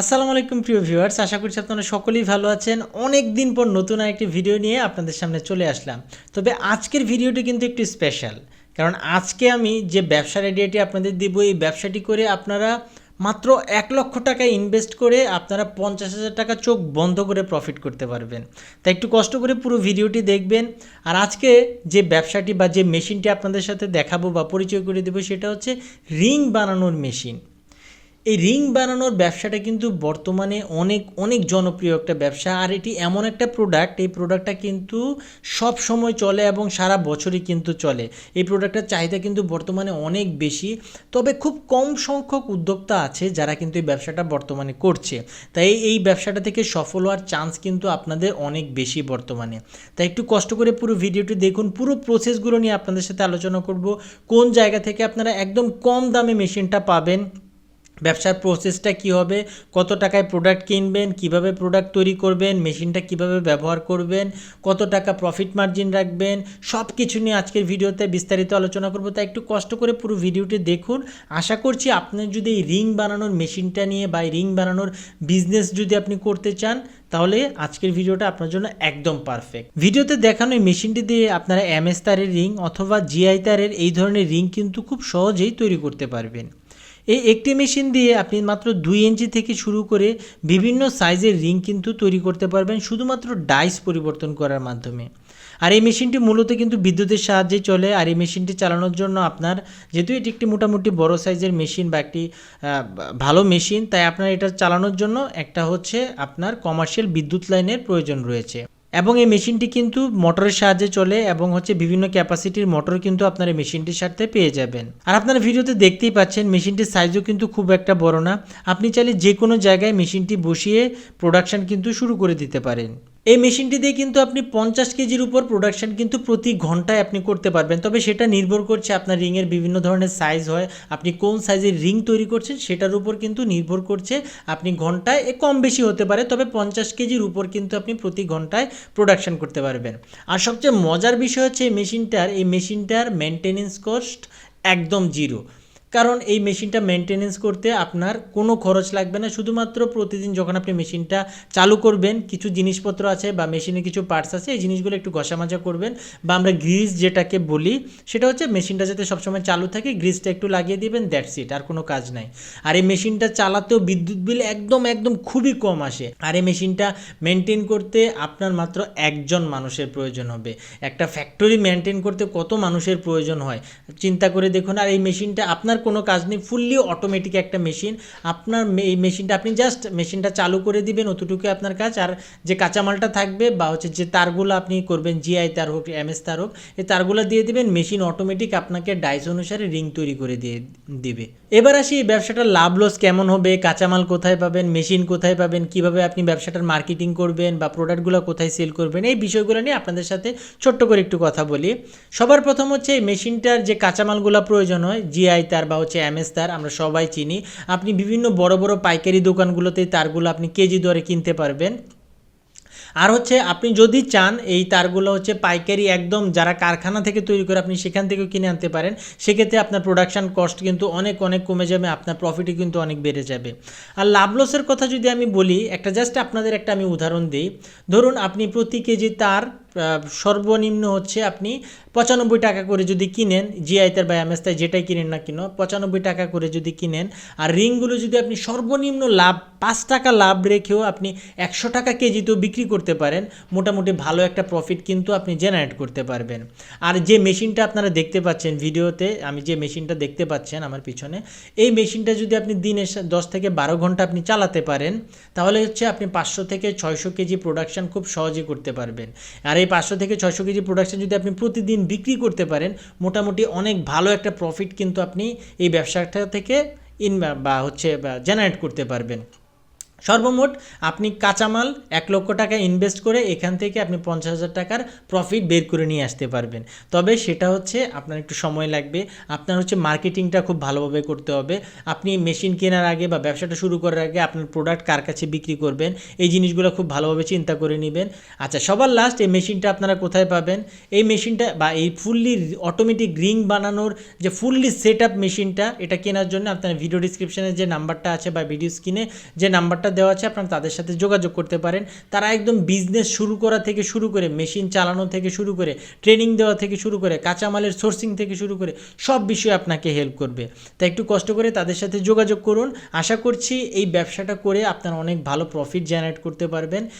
আসসালামু আলাইকুম, প্রিয় ভিউয়ার্স। আশা করছি আপনারা সকলেই ভালো আছেন। অনেক দিন পর নতুন আরেকটি ভিডিও নিয়ে আপনাদের সামনে চলে আসলাম। তবে আজকের ভিডিওটি কিন্তু একটু স্পেশাল কারণ আজকে আমি যে ব্যবসার আইডিয়াটি আপনাদের দিব, এই ব্যবসাটি করে আপনারা মাত্র এক লক্ষ টাকা ইনভেস্ট করে আপনারা পঞ্চাশ হাজার টাকা চোখ বন্ধ করে প্রফিট করতে পারবেন। তাই একটু কষ্ট করে পুরো ভিডিওটি দেখবেন। আর আজকে যে ব্যবসাটি বা যে মেশিনটি আপনাদের সাথে দেখাবো বা পরিচয় করে দেবো, সেটা হচ্ছে রিং বানানোর মেশিন এই রিং বানানোর ব্যবসাটা কিন্তু বর্তমানে অনেক অনেক জনপ্রিয় একটা ব্যবসা। আর এটি এমন একটা প্রোডাক্ট এই প্রোডাক্টটা কিন্তু সব সময় চলে এবং সারা বছরই কিন্তু চলে। এই প্রোডাক্টের চাহিদা কিন্তু বর্তমানে অনেক বেশি। তবে খুব কম সংখ্যক উদ্যোক্তা আছে যারা কিন্তু এই ব্যবসাটা বর্তমানে করছে। তাই এই ব্যবসাটা থেকে সফল হওয়ার চান্স কিন্তু আপনাদের অনেক বেশি বর্তমানে। তাই একটু কষ্ট করে পুরো ভিডিওটি দেখুন, পুরো প্রসেসগুলো নিয়ে আপনাদের সাথে আলোচনা করব। কোন জায়গা থেকে আপনারা একদম কম দামে মেশিনটা পাবেন ব্যবসার প্রসেসটা কি হবে? কত টাকায় প্রোডাক্ট কিনবেন? কীভাবে প্রোডাক্ট তৈরি করবেন? মেশিনটা কীভাবে ব্যবহার করবেন? কত টাকা প্রফিট মার্জিন রাখবেন? সব কিছু নিয়ে আজকের ভিডিওতে বিস্তারিত আলোচনা করব, তাই একটু কষ্ট করে পুরো ভিডিওটি দেখুন। আশা করছি আপনি যদি এই রিং বানানোর মেশিনটা নিয়ে বা রিং বানানোর বিজনেস যদি আপনি করতে চান, তাহলে আজকের ভিডিওটা আপনার জন্য একদম পারফেক্ট ভিডিওতে দেখানো এই মেশিনটি দিয়ে আপনারা এমএস তারের রিং অথবা জিআই তারের এই ধরনের রিং কিন্তু খুব সহজেই তৈরি করতে পারবেন। এই একটি মেশিন দিয়ে আপনি মাত্র দুই ইঞ্চি থেকে শুরু করে বিভিন্ন সাইজের রিং কিন্তু তৈরি করতে পারবেন, শুধুমাত্র ডাইস পরিবর্তন করার মাধ্যমে। আর এই মেশিনটি মূলত কিন্তু বিদ্যুতের সাহায্যে চলে, আর এই মেশিনটি চালানোর জন্য আপনার, যেহেতু এটি একটি মোটামুটি বড় সাইজের মেশিন বা একটি ভালো মেশিন, তাই আপনার এটা চালানোর জন্য একটা হচ্ছে আপনার কমার্শিয়াল বিদ্যুৎ লাইনের প্রয়োজন রয়েছে। এবং এই মেশিনটি কিন্তু মোটরের সাহায্যে চলে এবং হচ্ছে বিভিন্ন ক্যাপাসিটির মোটর কিন্তু আপনার এই মেশিনটির সাথে পেয়ে যাবেন। আর আপনারা ভিডিওতে দেখতেই পাচ্ছেন মেশিনটির সাইজও কিন্তু খুব একটা বড় না। আপনি চাইলে যে কোনো জায়গায় মেশিনটি বসিয়ে প্রোডাকশান কিন্তু শুরু করে দিতে পারেন। এই মেশিনটি দিয়ে কিন্তু আপনি পঞ্চাশ কেজির উপর প্রোডাকশান কিন্তু প্রতি ঘন্টায় আপনি করতে পারবেন। তবে সেটা নির্ভর করছে আপনার রিংয়ের বিভিন্ন ধরনের সাইজ হয়, আপনি কোন সাইজের রিং তৈরি করছেন সেটার উপর কিন্তু নির্ভর করছে আপনি ঘন্টায় কম বেশি হতে পারে, তবে পঞ্চাশ কেজির উপর কিন্তু আপনি প্রতি ঘন্টায় প্রোডাকশান করতে পারবেন। আর সবচেয়ে মজার বিষয় হচ্ছে এই মেশিনটার এই মেশিনটার মেনটেনেন্স কস্ট একদম জিরো কারণ এই মেশিনটা মেনটেনেন্স করতে আপনার কোনো খরচ লাগবে না। শুধুমাত্র প্রতিদিন যখন আপনি মেশিনটা চালু করবেন, কিছু জিনিসপত্র আছে বা মেশিনে কিছু পার্টস আছে, এই জিনিসগুলো একটু ঘষামাজা করবেন বা আমরা গ্রিজ যেটাকে বলি, সেটা হচ্ছে মেশিনটা যাতে সবসময় চালু থাকে গ্রিজটা একটু লাগিয়ে দিবেন দ্যাটস ইট আর কোনো কাজ নাই। আর এই মেশিনটা চালাতেও বিদ্যুৎ বিল একদম একদম খুবই কম আসে। আর এই মেশিনটা মেনটেন করতে আপনার মাত্র একজন মানুষের প্রয়োজন হবে। একটা ফ্যাক্টরি মেনটেন করতে কত মানুষের প্রয়োজন হয়, চিন্তা করে দেখুন। আর এই মেশিনটা আপনার কোনো কাজ নেই ফুললি অটোমেটিক একটা মেশিন আপনার এই মেশিনটা আপনি জাস্ট মেশিনটা চালু করে দিবেন অতটুকু আপনার কাজ। আর যে কাঁচামালটা থাকবে বা হচ্ছে যে তারগুলো আপনি করবেন জিআই তার হোক এমএস তার হোক, এই তারগুলো দিয়ে দিবেন মেশিন অটোমেটিক আপনাকে ডাইস অনুসারে রিং তৈরি করে দিয়ে দিবে। এবার আসি এই ব্যবসাটার লাভ লস কেমন হবে, কাঁচামাল কোথায় পাবেন মেশিন কোথায় পাবেন, কীভাবে আপনি ব্যবসাটার মার্কেটিং করবেন বা প্রোডাক্টগুলো কোথায় সেল করবেন, এই বিষয়গুলো নিয়ে আপনাদের সাথে ছোট্ট করে একটু কথা বলি। সবার প্রথম হচ্ছে এই মেশিনটার যে কাঁচামালগুলো প্রয়োজন হয় জিআই তার বা হচ্ছে এমএস তার আমরা সবাই চিনি। আপনি বিভিন্ন বড় বড় পাইকারি দোকানগুলোতে তারগুলো আপনি কেজি দরে কিনতে পারবেন। আর হচ্ছে আপনি যদি চান, এই তারগুলো হচ্ছে পাইকারি একদম যারা কারখানা থেকে তৈরি করে আপনি সেখান থেকেও কিনে আনতে পারেন। সেক্ষেত্রে আপনার প্রোডাকশান কস্ট কিন্তু অনেক অনেক কমে যাবে, আপনার প্রফিটও কিন্তু অনেক বেড়ে যাবে। আর লাভ লসের কথা যদি আমি বলি, একটা জাস্ট আপনাদের একটা আমি উদাহরণ দিই। ধরুন আপনি প্রতি কেজি তার সর্বনিম্ন হচ্ছে আপনি পঁচানব্বই টাকা করে যদি কিনেন জিআই তার বা এমএস তাই যেটাই কিনেন না কিনো, পঁচানব্বই টাকা করে যদি কিনেন, আর রিংগুলো যদি আপনি সর্বনিম্ন লাভ, পাঁচ টাকা লাভ রেখেও আপনি একশো টাকা কেজিতেও বিক্রি করতে পারেন, মোটামুটি ভালো একটা প্রফিট কিন্তু আপনি জেনারেট করতে পারবেন। আর যে মেশিনটা আপনারা দেখতে পাচ্ছেন ভিডিওতে, আমি যে মেশিনটা দেখতে পাচ্ছেন আমার পিছনে, এই মেশিনটা যদি আপনি দিনে দশ থেকে বারো ঘণ্টা আপনি চালাতে পারেন, তাহলে হচ্ছে আপনি পাঁচশো থেকে ছয়শো কেজি প্রোডাকশান খুব সহজে করতে পারবেন। আর এই পাঁচশো থেকে ছয়শো কেজি প্রোডাকশান যদি আপনি প্রতিদিন বিক্রি করতে পারেন, মোটামুটি অনেক ভালো একটা প্রফিট কিন্তু আপনি এই ব্যবসাটা থেকে ইন বা হচ্ছে জেনারেট করতে পারবেন। সর্বমোট আপনি কাঁচামাল এক লক্ষ টাকা ইনভেস্ট করে এখান থেকে আপনি পঞ্চাশ হাজার টাকার প্রফিট বের করে নিয়ে আসতে পারবেন। তবে সেটা হচ্ছে আপনার একটু সময় লাগবে, আপনার হচ্ছে মার্কেটিংটা খুব ভালোভাবে করতে হবে। আপনি মেশিন কেনার আগে বা ব্যবসাটা শুরু করার আগে আপনার প্রোডাক্ট কার কাছে বিক্রি করবেন, এই জিনিসগুলো খুব ভালোভাবে চিন্তা করে নেবেন। আচ্ছা সবার লাস্ট এই মেশিনটা আপনারা কোথায় পাবেন? এই মেশিনটা বা এই ফুললি অটোমেটিক রিং বানানোর যে ফুললি সেট আপ মেশিনটা এটা কেনার জন্য আপনার ভিডিও ডিসক্রিপশনে যে নাম্বারটা আছে বা ভিডিও স্ক্রিনে যে নাম্বারটা দেওয়া আছে, আপনারা তাদের সাথে যোগাযোগ করতে পারেন। তারা একদম বিজনেস শুরু করা থেকে শুরু করে মেশিন চালানো থেকে শুরু করে ট্রেনিং দেওয়া থেকে শুরু করে, কাঁচামালের সোর্সিং থেকে শুরু করে, সব বিষয়ে আপনাকে হেল্প করবে। তাই একটু কষ্ট করে তাদের সাথে যোগাযোগ করুন। আশা করছি এই ব্যবসাটা করে আপনারা অনেক ভালো প্রফিট জেনারেট করতে পারবেন।